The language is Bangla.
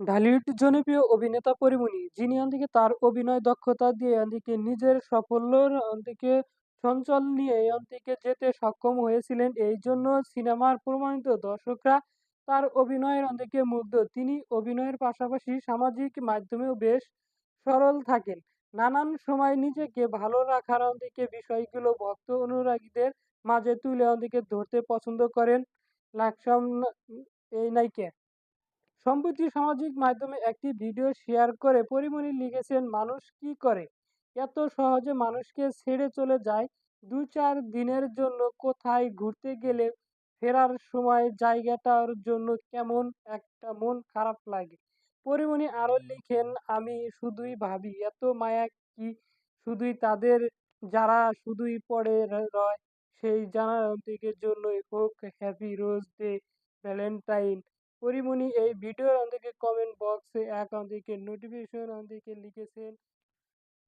ঢালিউড জনপ্রিয় অভিনেতা পরীমনি, যিনি অন্তিকে তার অভিনয় দক্ষতা দিয়ে অন্তিকে নিজের সাফল্যর অন্তিকে সঞ্চল নিয়ে অন্তিকে যেতে সক্ষম হয়েছিলেন। এই জন্য সিনেমার প্রমাণিত দর্শকরা তার অভিনয়ের অন্তিকে মুগ্ধ। তিনি অভিনয়ের পাশাপাশি সামাজিক মাধ্যমেও বেশ সরল থাকেন। নানান সময় নিজেকে ভালো রাখার অন্তিকে বিষয়গুলো ভক্ত অনুরাগীদের মাঝে তুলে অন্তিকে ধরতে পছন্দ করেন। লাকসাম এই নায়িকা। সম্প্রতি সামাজিক মাধ্যমে একটি ভিডিও শেয়ার করে পরিমণি লিখেছেন, মানুষ কি করে? এত সহজে মানুষকে ছেড়ে চলে যায়? দু চার দিনের জন্য কোথায় ঘুরতে গেলে ফেরার সময় জায়গাটার জন্য কেমন একটা মন খারাপ লাগে? পরিমণি আরও লিখেন, আমি শুধুই ভাবি, এত মায়া কি? শুধুই তাদের যারা শুধুই পড়ে রয়, সেই জানার দিকের জন্যই হোক happy rose day, valentine Porimoni এই ভিডিওর অন্দিকে কমেন্ট বক্সে এক অন্দিকে নোটিফিকেশন অন্দিকে লিখেছেন।